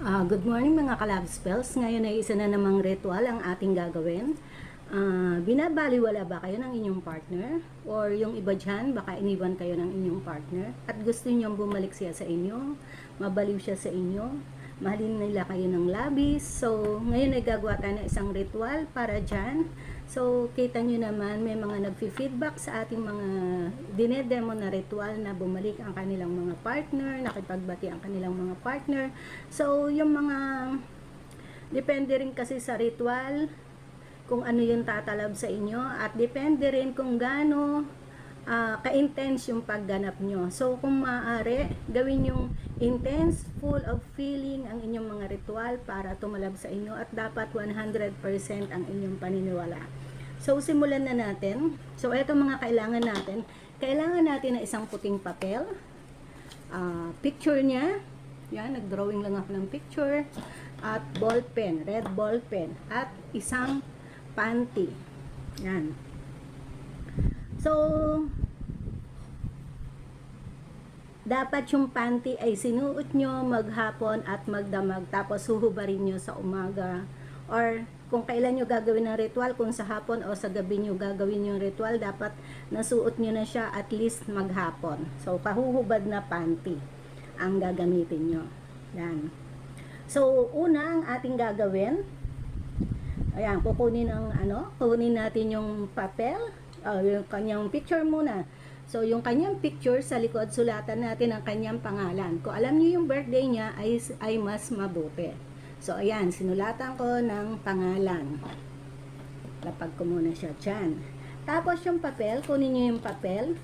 Ah, good morning mga kalab spells. Ngayon ay isa na namang ritual ang ating gagawin. Ah, binabaliwala ba kayo ng inyong partner? Or yung iba dyan, baka iniwan kayo ng inyong partner? At gusto niyo bumalik siya sa inyo? Mabaliw siya sa inyo? Mahalin nila kayo ng labis? So, ngayon ay gagawa tayo ng isang ritual para dyan. So, kita nyo naman, may mga nagfi-feedback sa ating mga dinedemo na ritual na bumalik ang kanilang mga partner, nakipagbati ang kanilang mga partner. So, yung mga, depende rin kasi sa ritual, kung ano yung tatalab sa inyo, at depende rin kung gaano ah, ka-intense yung pagganap nyo. So, kung maaari, gawin yung intense, full of feeling ang inyong mga ritual para tumalab sa inyo at dapat 100% ang inyong paniniwala. So, simulan na natin. So, ito mga kailangan natin. Kailangan natin ng isang puting papel. Ah, picture niya. Yan, nag-drawing lang ako ng picture. At ball pen, red ball pen. At isang panty. Yan. So, dapat yung panty ay sinuot nyo maghapon at magdamag tapos huhubarin nyo sa umaga. Or kung kailan nyo gagawin ng ritual kung sa hapon o sa gabi nyo gagawin yung ritual dapat nasuot nyo na siya at least maghapon. So kahuhubad na panty ang gagamitin nyo. Yan. So una ang ating gagawin ayan kukunin ang ano kukunin natin yung papel uh, yung kanyang picture muna So, yung kanyang picture sa likod, sulatan natin ang kanyang pangalan. Kung alam niyo yung birthday niya, ay, ay mas mabuti. So, ayan, sinulatan ko ng pangalan. Lapag ko muna siya dyan. Tapos, yung papel, kunin niyo yung papel.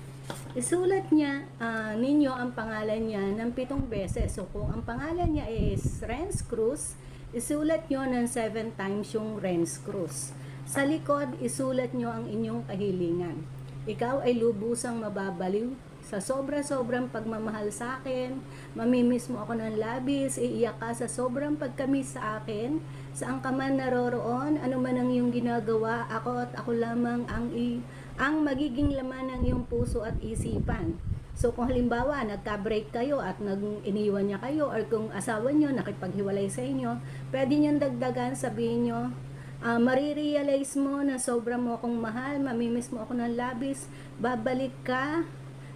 Isulat niya, ah, ninyo ang pangalan niya ng pitong beses. So, kung ang pangalan niya is Renz Cruz, isulat niyo ng seven times yung Renz Cruz. Sa likod, isulat niyo ang inyong kahilingan. Ikaw ay lubusang mababaliw sa sobra-sobrang pagmamahal sa akin. Mamimiss mo ako ng labis, iiyak ka sa sobrang pagkamis sa akin. Saan ka man naroroon, ano man ang iyong ginagawa, ako at ako lamang ang, i- ang magiging laman ng iyong puso at isipan. So kung halimbawa nagka-break kayo at nag-iniwan niya kayo or kung asawa niyo nakipaghiwalay sa inyo, pwede niyong dagdagan, sabihin niyo, Ah, marirealize mo na sobra mo akong mahal, mamimiss mo ako ng labis, babalik ka,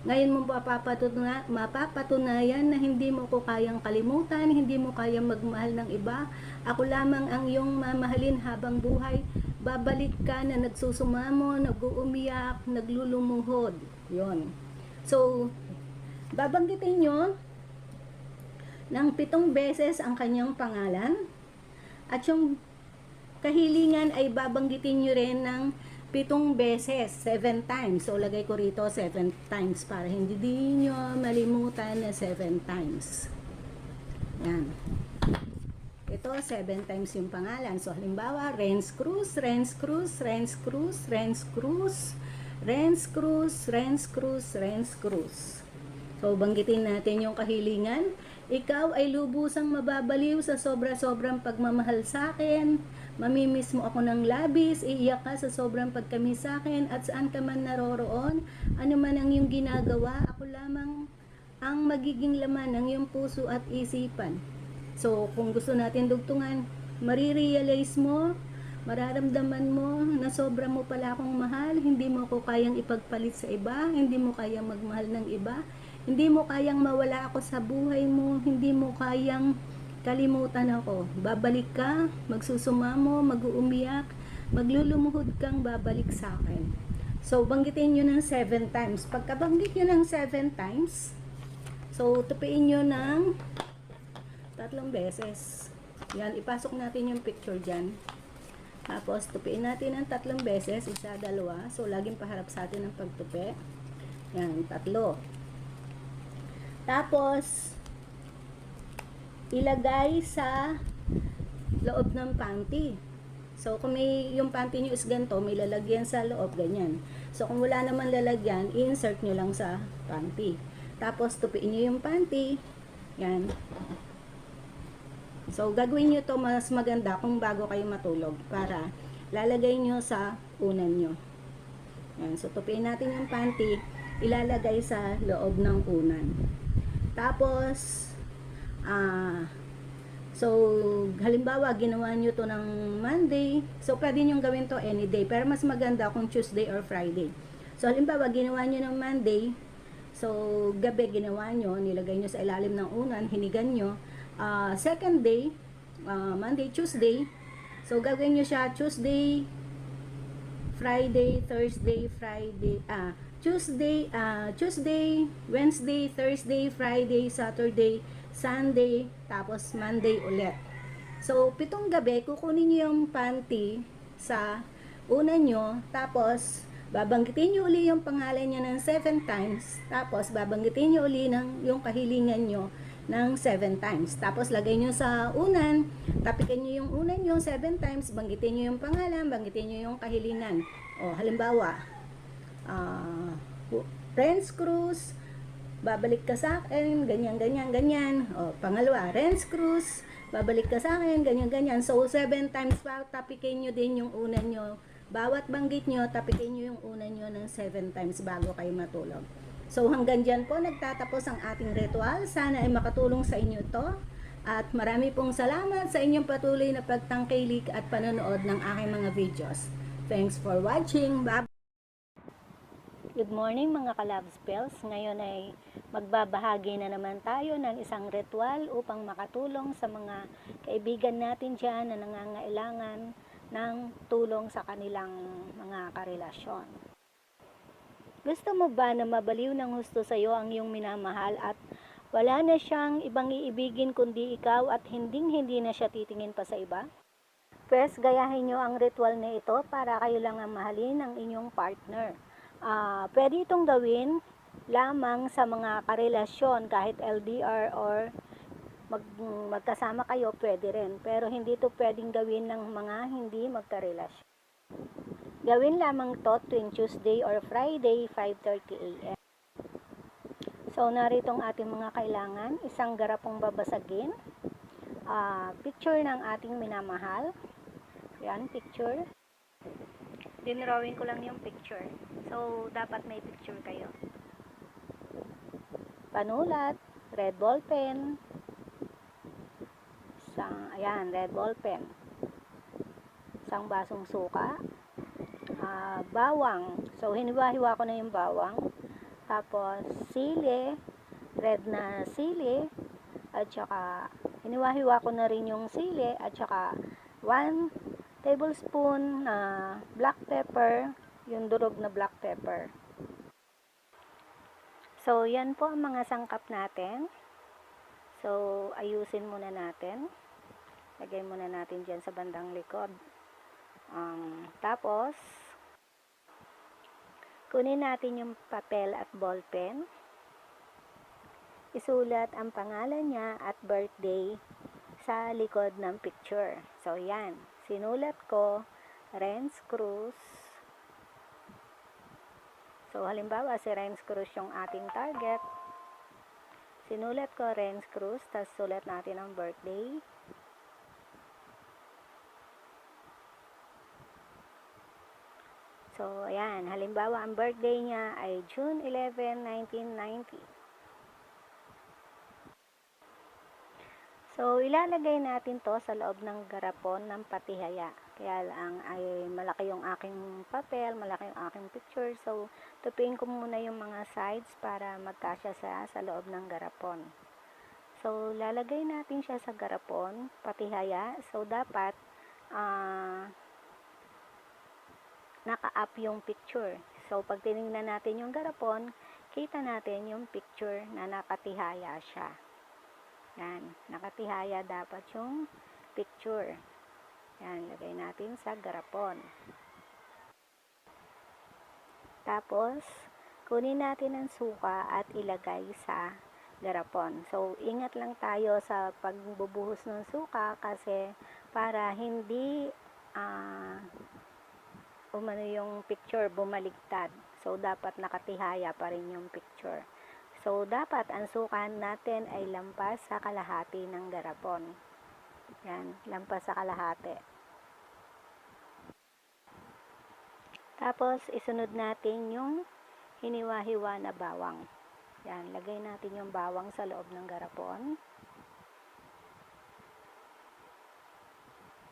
ngayon mo mapapatuna, mapapatunayan na hindi mo ko kayang kalimutan, hindi mo kayang magmahal ng iba, ako lamang ang iyong mamahalin habang buhay, babalik ka na nagsusumamo, nag-uumiyak, naglulumuhod. Yon. So, babanggitin nyo ng pitong beses ang kanyang pangalan at yung kahilingan ay babanggitin nyo rin ng pitong beses, seven times. So, lagay ko rito seven times para hindi din nyo malimutan na seven times. Yan. Ito, seven times yung pangalan. So, halimbawa, Renz Cruz, Renz Cruz, Renz Cruz, Renz Cruz, Renz Cruz, Renz Cruz, Renz Cruz. So, banggitin natin yung kahilingan. Ikaw ay lubusang mababaliw sa sobra-sobrang pagmamahal sa akin. Mamimiss mo ako ng labis, iiyak ka sa sobrang pagkamis sa akin at saan ka man naroroon, ano man ang iyong ginagawa, ako lamang ang magiging laman ng iyong puso at isipan. So, kung gusto natin dugtungan, marirealize mo, mararamdaman mo na sobra mo pala akong mahal, hindi mo ko kayang ipagpalit sa iba, hindi mo kayang magmahal ng iba, hindi mo kayang mawala ako sa buhay mo, hindi mo kayang kalimutan ako. Babalik ka, magsusumamo, mag-uumiyak, maglulumuhod kang babalik sa akin. So, banggitin nyo ng 7 times. Pagkabanggit nyo ng 7 times, so, tupiin nyo ng tatlong beses. Yan, ipasok natin yung picture dyan. Tapos, tupiin natin ng tatlong beses, isa, dalawa. So, laging paharap sa atin ang pagtupi. Yan, tatlo. Tapos, ilagay sa loob ng panty. So, kung may, yung panty nyo is ganito, may lalagyan sa loob, ganyan. So, kung wala naman lalagyan, insert nyo lang sa panty. Tapos, tupiin nyo yung panty. Yan. So, gagawin nyo to mas maganda kung bago kayo matulog para lalagay nyo sa unan nyo. Yan. So, tupiin natin yung panty, ilalagay sa loob ng unan. Tapos, ah, So, halimbawa, ginawa nyo to ng Monday, so pwede nyo gawin to any day. Pero mas maganda kung Tuesday or Friday. So, halimbawa, ginawa nyo ng Monday, so, gabi ginawa nyo, nilagay nyo sa ilalim ng unan, hinigan nyo. Ah, second day, ah, Monday, Tuesday, so, gagawin nyo siya Tuesday, Friday, Thursday, Friday, ah, Tuesday, ah, Tuesday, Wednesday, Thursday, Friday, Saturday, Sunday, tapos Monday ulit. So, pitong gabi, kukunin nyo yung panty sa una nyo, tapos babanggitin nyo uli yung pangalan nyo ng 7 times, tapos babanggitin nyo uli ng, yung kahilingan nyo ng 7 times. Tapos lagay nyo sa unan, tapikin nyo yung unan nyo 7 times, banggitin nyo yung pangalan, banggitin nyo yung kahilingan. O, halimbawa, ah, Renz Cruz, babalik ka sa akin, ganyan, ganyan, ganyan. O, pangalawa, Renz Cruz, babalik ka sa akin, ganyan, ganyan. So, seven times pa, tapikin nyo din yung unan nyo. Bawat banggit nyo, tapikin nyo yung unan nyo ng seven times bago kayo matulog. So, hanggang dyan po nagtatapos ang ating ritual. Sana ay makatulong sa inyo to. At marami pong salamat sa inyong patuloy na pagtangkilik at panonood ng aking mga videos. Thanks for watching. Bye! Good morning mga kalab spells. Ngayon ay magbabahagi na naman tayo ng isang ritual upang makatulong sa mga kaibigan natin dyan na nangangailangan ng tulong sa kanilang mga karelasyon. Gusto mo ba na mabaliw ng husto sa iyo ang iyong minamahal at wala na siyang ibang iibigin kundi ikaw at hinding hindi na siya titingin pa sa iba? Pwes, gayahin nyo ang ritual na ito para kayo lang ang mahalin ng inyong partner. Ah, pwede itong gawin lamang sa mga karelasyon kahit LDR or mag, magkasama kayo, pwede rin. Pero hindi ito pwedeng gawin ng mga hindi magkarelasyon. Gawin lamang to tuwing Tuesday or Friday, 5.30 a.m. So, narito ang ating mga kailangan. Isang garapong babasagin. Ah, picture ng ating minamahal. Yan, picture. Dinrawing ko lang yung picture. So, dapat may picture kayo. Panulat, red ball pen, isang, ayan, red ball pen, isang basong suka, bawang, so hiniwa-hiwa ko na yung bawang, tapos sili, red na sili, at saka hiniwa-hiwa ko na rin yung sili, at saka 1 tablespoon na black pepper, yung durog na black pepper. So, yan po ang mga sangkap natin. So, ayusin muna natin. Lagay muna natin dyan sa bandang likod. Um, tapos, kunin natin yung papel at ballpen. Isulat ang pangalan niya at birthday sa likod ng picture. So, yan. Sinulat ko, Renz Cruz. So, halimbawa, si Renz Cruz yung ating target. Sinulat ko Renz Cruz, tapos sulat natin ang birthday. So, ayan. Halimbawa, ang birthday niya ay June 11, 1990. So, ilalagay natin to sa loob ng garapon ng patihaya. Kaya lang ay malaki yung aking papel, malaki yung aking picture. So, tupiin ko muna yung mga sides para magkasya sa, sa loob ng garapon. So, lalagay natin siya sa garapon, patihaya. So, dapat ah naka-up yung picture. So, pag tinignan natin yung garapon, kita natin yung picture na nakatihaya siya. Yan, nakatihaya dapat yung picture. Yan, lagay natin sa garapon. Tapos, kunin natin ang suka at ilagay sa garapon. So, ingat lang tayo sa pagbubuhos ng suka kasi para hindi ah umano yung picture bumaligtad. So, dapat nakatihaya pa rin yung picture. So, dapat ang sukan natin ay lampas sa kalahati ng garapon. Yan, lampas sa kalahati. Tapos, isunod natin yung hiniwa-hiwa na bawang. Yan, lagay natin yung bawang sa loob ng garapon.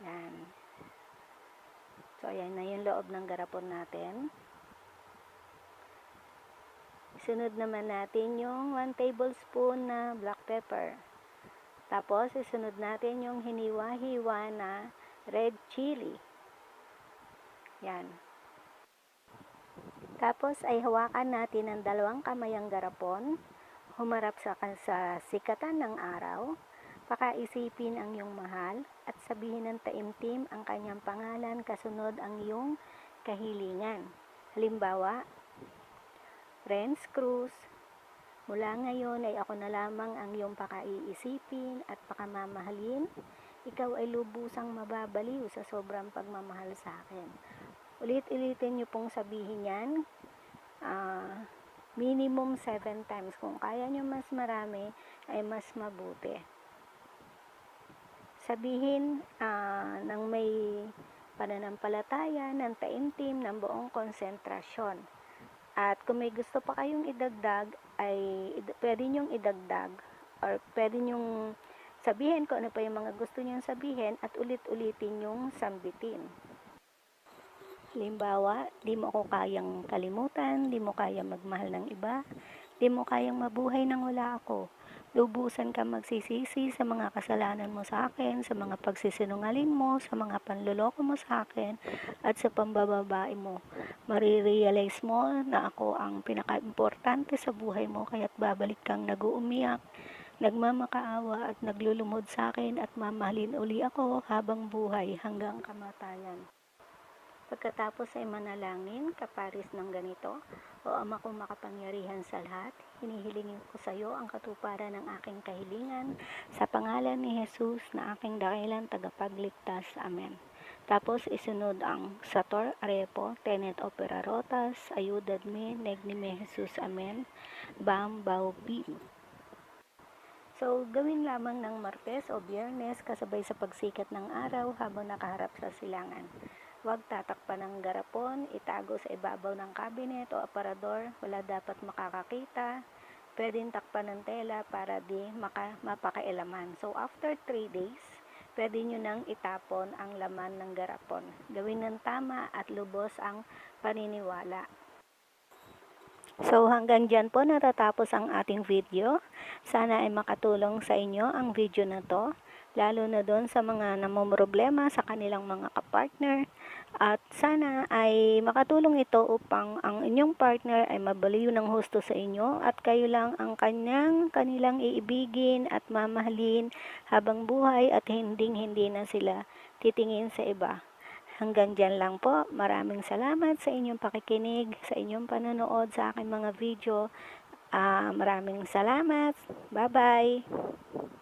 Yan. So, ayan na yung loob ng garapon natin. Sunod naman natin yung 1 tablespoon na black pepper. Tapos, isunod natin yung hiniwa-hiwa na red chili. Yan. Tapos, ay hawakan natin ang dalawang kamay ang garapon. Humarap sa, sa sikatan ng araw. Pakaisipin ang iyong mahal at sabihin ng taimtim ang kanyang pangalan kasunod ang iyong kahilingan. Halimbawa, Renz Cruz, mula ngayon ay ako na lamang ang iyong pakaiisipin at pakamamahalin. Ikaw ay lubusang mababaliw sa sobrang pagmamahal sa akin. Ulit-ulitin niyo pong sabihin yan. ah, minimum 7 times. Kung kaya niyo mas marami, ay mas mabuti. Sabihin ah, ng may pananampalataya, ng taimtim, ng buong konsentrasyon. At kung may gusto pa kayong idagdag, ay pwede nyong idagdag or pwede nyong sabihin kung ano pa yung mga gusto nyong sabihin at ulit-ulitin yung sambitin. Halimbawa, di mo ako kayang kalimutan, di mo kayang magmahal ng iba, di mo kayang mabuhay nang wala ako. Lubusan ka magsisisi sa mga kasalanan mo sa akin, sa mga pagsisinungaling mo, sa mga panluloko mo sa akin, at sa pambababae mo. Marirealize mo na ako ang pinaka-importante sa buhay mo, kaya't babalik kang nag-uumiyak, nagmamakaawa at naglulumod sa akin at mamahalin uli ako habang buhay hanggang kamatayan. Pagkatapos ay manalangin, kaparis ng ganito, O Ama kong makapangyarihan sa lahat, hinihilingin ko sa iyo ang katuparan ng aking kahilingan sa pangalan ni Jesus na aking dakilang tagapagligtas. Amen. Tapos isunod ang Sator Arepo, Tenet Opera Rotas, Ayudad me, Negni me Jesus, Amen. Bam Bao Bim. So, gawin lamang ng Martes o Biyernes kasabay sa pagsikat ng araw habang nakaharap sa silangan. Huwag tatakpan ng garapon, itago sa ibabaw ng cabinet o aparador, wala dapat makakakita. Pwedeng takpan ng tela para di maka, mapakailaman. So, after 3 days, pwede nyo nang itapon ang laman ng garapon. Gawin ng tama at lubos ang paniniwala. So hanggang dyan po natatapos ang ating video. Sana ay makatulong sa inyo ang video na to. Lalo na doon sa mga namumroblema sa kanilang mga kapartner. At sana ay makatulong ito upang ang inyong partner ay mabaliw ng husto sa inyo at kayo lang ang kanyang kanilang iibigin at mamahalin habang buhay at hinding hindi na sila titingin sa iba. Hanggang dyan lang po. Maraming salamat sa inyong pakikinig, sa inyong panonood sa aking mga video. Ah, maraming salamat. Bye-bye.